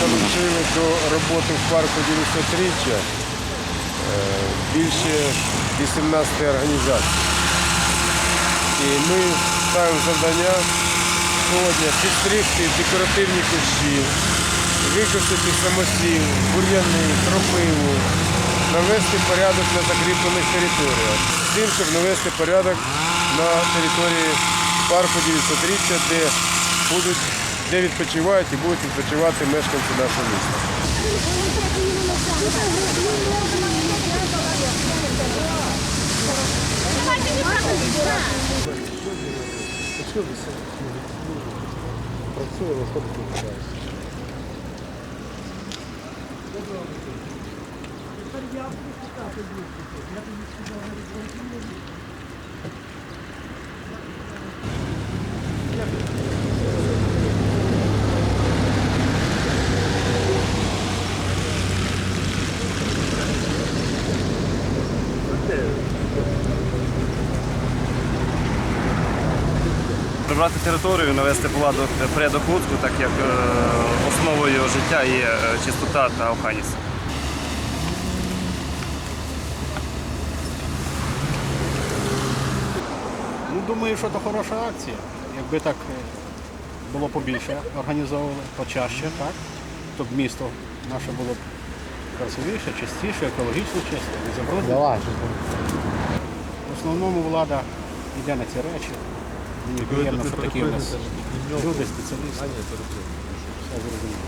залучили до роботи в парку 90-річчя е, більше 18 організацій. І ми ставимо завдання сьогодні підстригти декоративні кущі, викосити самосів, бур'яни, кропиву, навести порядок на закріплених територіях. З тим, щоб навести порядок на території парку 900-річчя, де будуть, де відпочивають і будуть відпочивати мешканці нашого міста. Прибрати територію, навести порядок, порядок Луцьку, так як е, основою життя є е, чистота та охайність. Ну, думаю, що це хороша акція. Якби так е, було побільше організовували, почаще, так, то б місто наше було б красивіше, чистіше, екологічно чисте, не забруднене. В основному влада йде на ці речі. Мені приємно, що такі у нас люди, спеціалісти. Все зрозуміло.